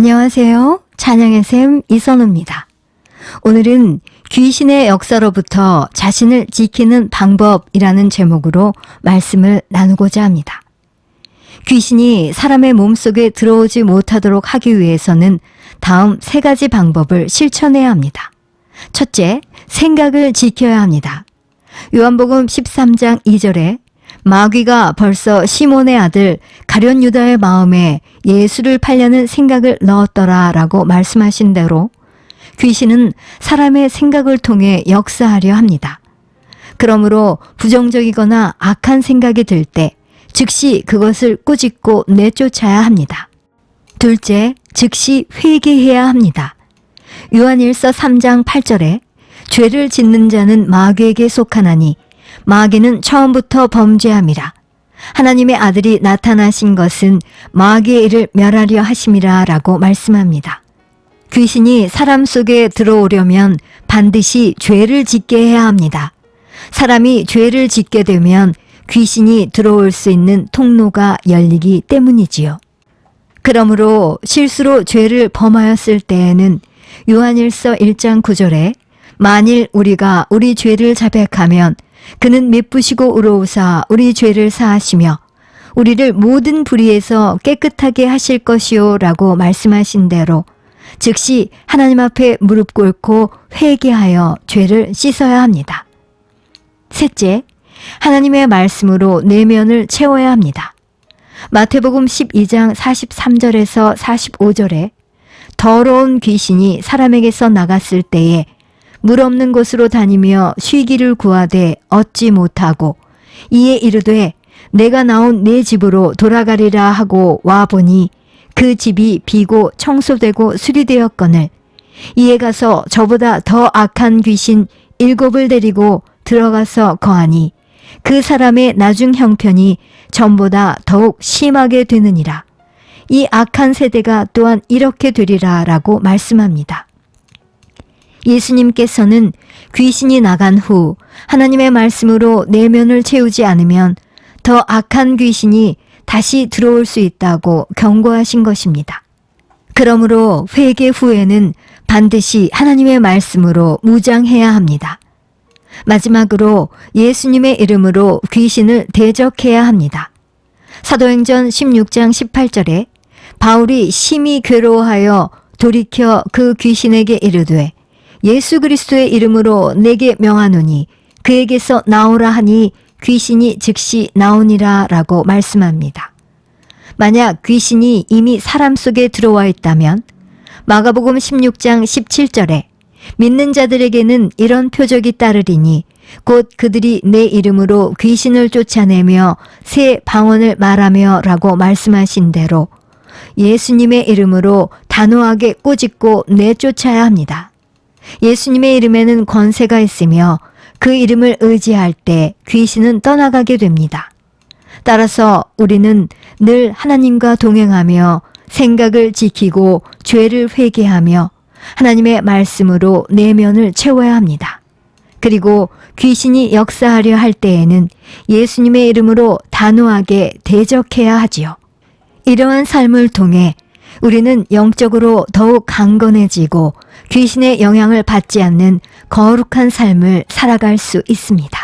안녕하세요. 찬양의 샘 이선우입니다. 오늘은 귀신의 역사로부터 자신을 지키는 방법이라는 제목으로 말씀을 나누고자 합니다. 귀신이 사람의 몸속에 들어오지 못하도록 하기 위해서는 다음 세 가지 방법을 실천해야 합니다. 첫째, 생각을 지켜야 합니다. 요한복음 13장 2절에 마귀가 벌써 시몬의 아들 가련 유다의 마음에 예수를 팔려는 생각을 넣었더라라고 말씀하신 대로 귀신은 사람의 생각을 통해 역사하려 합니다. 그러므로 부정적이거나 악한 생각이 들 때 즉시 그것을 꾸짖고 내쫓아야 합니다. 둘째, 즉시 회개해야 합니다. 요한일서 3장 8절에 죄를 짓는 자는 마귀에게 속하나니 마귀는 처음부터 범죄함이라. 하나님의 아들이 나타나신 것은 마귀의 일을 멸하려 하심이라 라고 말씀합니다. 귀신이 사람 속에 들어오려면 반드시 죄를 짓게 해야 합니다. 사람이 죄를 짓게 되면 귀신이 들어올 수 있는 통로가 열리기 때문이지요. 그러므로 실수로 죄를 범하였을 때에는 요한일서 1장 9절에 만일 우리가 우리 죄를 자백하면 그는 메쁘시고 의로우사 우리 죄를 사하시며 우리를 모든 불의에서 깨끗하게 하실 것이요 라고 말씀하신 대로 즉시 하나님 앞에 무릎 꿇고 회개하여 죄를 씻어야 합니다. 셋째, 하나님의 말씀으로 내면을 채워야 합니다. 마태복음 12장 43절에서 45절에 더러운 귀신이 사람에게서 나갔을 때에 물 없는 곳으로 다니며 쉬기를 구하되 얻지 못하고 이에 이르되 내가 나온 내 집으로 돌아가리라 하고 와 보니 그 집이 비고 청소되고 수리되었거늘 이에 가서 저보다 더 악한 귀신 일곱을 데리고 들어가서 거하니 그 사람의 나중 형편이 전보다 더욱 심하게 되느니라. 이 악한 세대가 또한 이렇게 되리라 라고 말씀합니다. 예수님께서는 귀신이 나간 후 하나님의 말씀으로 내면을 채우지 않으면 더 악한 귀신이 다시 들어올 수 있다고 경고하신 것입니다. 그러므로 회개 후에는 반드시 하나님의 말씀으로 무장해야 합니다. 마지막으로 예수님의 이름으로 귀신을 대적해야 합니다. 사도행전 16장 18절에 바울이 심히 괴로워하여 돌이켜 그 귀신에게 이르되 예수 그리스도의 이름으로 내게 명하노니 그에게서 나오라 하니 귀신이 즉시 나오니라 라고 말씀합니다. 만약 귀신이 이미 사람 속에 들어와 있다면 마가복음 16장 17절에 믿는 자들에게는 이런 표적이 따르리니 곧 그들이 내 이름으로 귀신을 쫓아내며 새 방언을 말하며 라고 말씀하신 대로 예수님의 이름으로 단호하게 꼬집고 내쫓아야 합니다. 예수님의 이름에는 권세가 있으며 그 이름을 의지할 때 귀신은 떠나가게 됩니다. 따라서 우리는 늘 하나님과 동행하며 생각을 지키고 죄를 회개하며 하나님의 말씀으로 내면을 채워야 합니다. 그리고 귀신이 역사하려 할 때에는 예수님의 이름으로 단호하게 대적해야 하지요. 이러한 삶을 통해 우리는 영적으로 더욱 강건해지고 귀신의 영향을 받지 않는 거룩한 삶을 살아갈 수 있습니다.